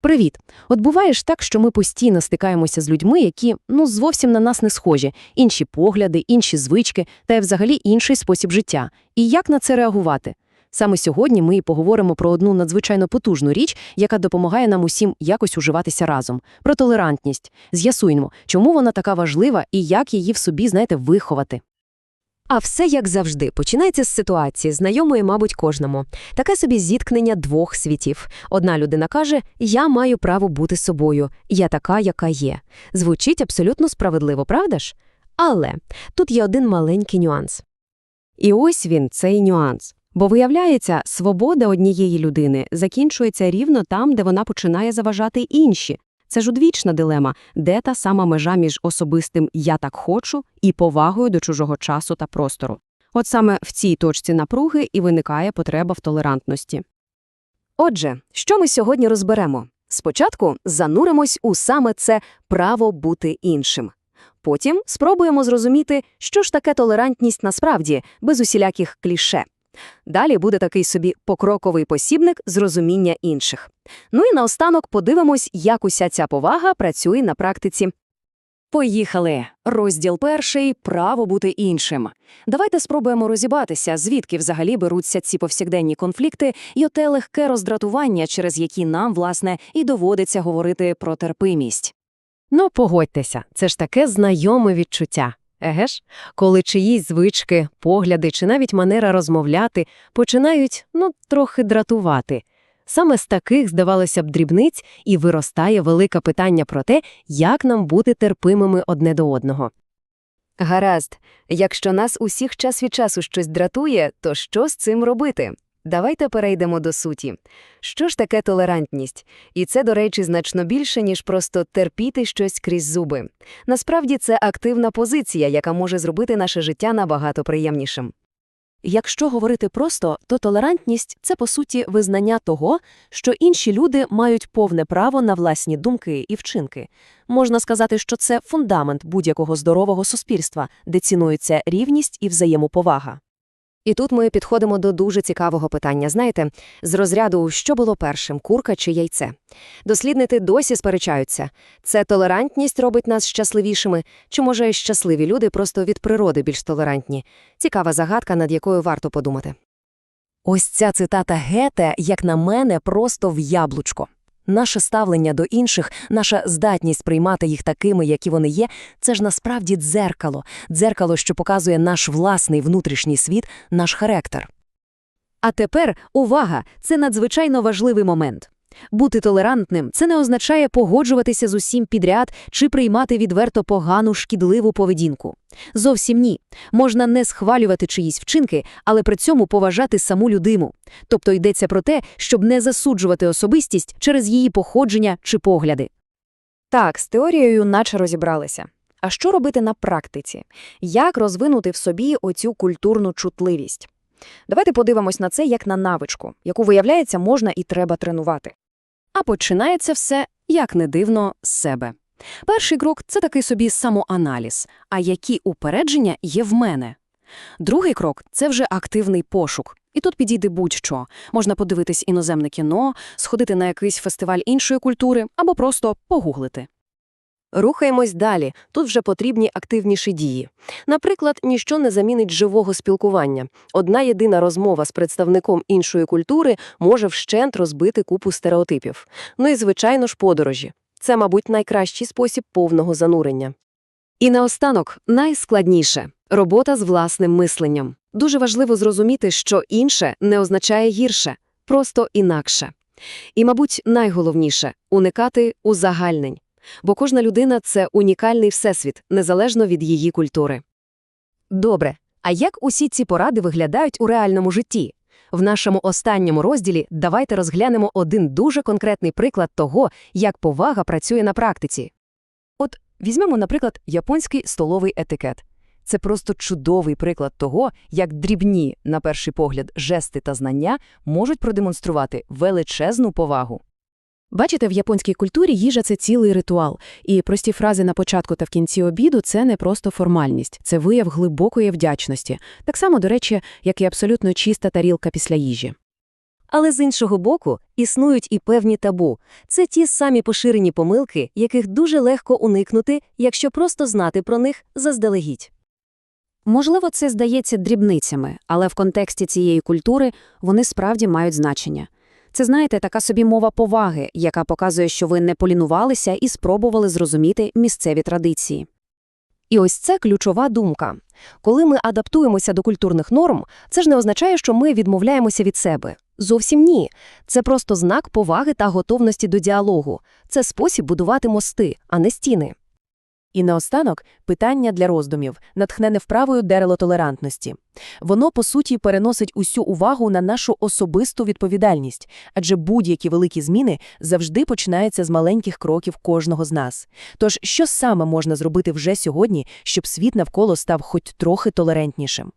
Привіт! От буває ж так, що ми постійно стикаємося з людьми, які ну зовсім на нас не схожі, інші погляди, інші звички та й взагалі інший спосіб життя. І як на це реагувати? Саме сьогодні ми і поговоримо про одну надзвичайно потужну річ, яка допомагає нам усім якось уживатися разом про толерантність. З'ясуємо, чому вона така важлива і як її в собі, знаєте, виховати. А все як завжди починається з ситуації, знайомої, мабуть, кожному. Таке собі зіткнення двох світів. Одна людина каже: Я маю право бути собою, я така, яка є. Звучить абсолютно справедливо, правда ж? Але тут є один маленький нюанс. І ось він, цей нюанс. Бо виявляється, свобода однієї людини закінчується рівно там, де вона починає заважати інші. Це ж одвічна дилема, де та сама межа між особистим «я так хочу» і повагою до чужого часу та простору. От саме в цій точці напруги і виникає потреба в толерантності. Отже, що ми сьогодні розберемо? Спочатку зануримось у саме це право бути іншим. Потім спробуємо зрозуміти, що ж таке толерантність насправді, без усіляких кліше. Далі буде такий собі покроковий посібник з розуміння інших. Ну і наостанок подивимось, як уся ця повага працює на практиці. Поїхали. Розділ перший право бути іншим. Давайте спробуємо розібратися, звідки взагалі беруться ці повсякденні конфлікти і оте легке роздратування, через які нам, власне, і доводиться говорити про терпимість. Ну, погодьтеся, це ж таке знайоме відчуття. Еге ж, коли чиїсь звички, погляди чи навіть манера розмовляти починають, ну, трохи дратувати. Саме з таких, здавалося б, дрібниць і виростає велике питання про те, як нам бути терпимими одне до одного. Гаразд, якщо нас усіх час від часу щось дратує, то що з цим робити? Давайте перейдемо до суті. Що ж таке толерантність? І це, до речі, значно більше, ніж просто терпіти щось крізь зуби. Насправді це активна позиція, яка може зробити наше життя набагато приємнішим. Якщо говорити просто, то толерантність це по суті визнання того, що інші люди мають повне право на власні думки і вчинки. Можна сказати, що це фундамент будь-якого здорового суспільства, де цінується рівність і взаємоповага. І тут ми підходимо до дуже цікавого питання, знаєте, з розряду, що було першим, курка чи яйце. Дослідники досі сперечаються. Це толерантність робить нас щасливішими, чи, може, щасливі люди просто від природи більш толерантні? Цікава загадка, над якою варто подумати. Ось ця цитата Гете, як на мене, просто в яблучко. Наше ставлення до інших, наша здатність приймати їх такими, які вони є, це ж насправді дзеркало, дзеркало, що показує наш власний внутрішній світ, наш характер. А тепер увага! Це надзвичайно важливий момент. Бути толерантним це не означає погоджуватися з усім підряд чи приймати відверто погану шкідливу поведінку. Зовсім ні. Можна не схвалювати чиїсь вчинки, але при цьому поважати саму людину. Тобто йдеться про те, щоб не засуджувати особистість через її походження чи погляди. Так, з теорією наче розібралися. А що робити на практиці? Як розвинути в собі оцю культурну чутливість? Давайте подивимось на це як на навичку, яку, виявляється, можна і треба тренувати. А починається все, як не дивно, з себе. Перший крок це такий собі самоаналіз, а які упередження є в мене. Другий крок це вже активний пошук. І тут підійде будь-що. Можна подивитись іноземне кіно, сходити на якийсь фестиваль іншої культури або просто погуглити. Рухаємось далі. Тут вже потрібні активніші дії. Наприклад, ніщо не замінить живого спілкування. Одна єдина розмова з представником іншої культури може вщент розбити купу стереотипів. Ну і, звичайно ж, подорожі. Це, мабуть, найкращий спосіб повного занурення. І наостанок, найскладніше – робота з власним мисленням. Дуже важливо зрозуміти, що інше не означає гірше, просто інакше. І, мабуть, найголовніше – уникати узагальнень. Бо кожна людина – це унікальний всесвіт, незалежно від її культури. Добре, а як усі ці поради виглядають у реальному житті? В нашому останньому розділі давайте розглянемо один дуже конкретний приклад того, як повага працює на практиці. От візьмемо, наприклад, японський столовий етикет. Це просто чудовий приклад того, як дрібні, на перший погляд, жести та знання можуть продемонструвати величезну повагу. Бачите, в японській культурі їжа це цілий ритуал, і прості фрази на початку та в кінці обіду це не просто формальність, це вияв глибокої вдячності, так само, до речі, як і абсолютно чиста тарілка після їжі. Але з іншого боку, існують і певні табу. Це ті самі поширені помилки, яких дуже легко уникнути, якщо просто знати про них заздалегідь. Можливо, це здається дрібницями, але в контексті цієї культури вони справді мають значення. Це, знаєте, така собі мова поваги, яка показує, що ви не полінувалися і спробували зрозуміти місцеві традиції. І ось це ключова думка. Коли ми адаптуємося до культурних норм, це ж не означає, що ми відмовляємося від себе. Зовсім ні. Це просто знак поваги та готовності до діалогу. Це спосіб будувати мости, а не стіни. І наостанок питання для роздумів, натхнене вправою дерево толерантності. Воно, по суті, переносить усю увагу на нашу особисту відповідальність, адже будь-які великі зміни завжди починаються з маленьких кроків кожного з нас. Тож, що саме можна зробити вже сьогодні, щоб світ навколо став хоч трохи толерантнішим?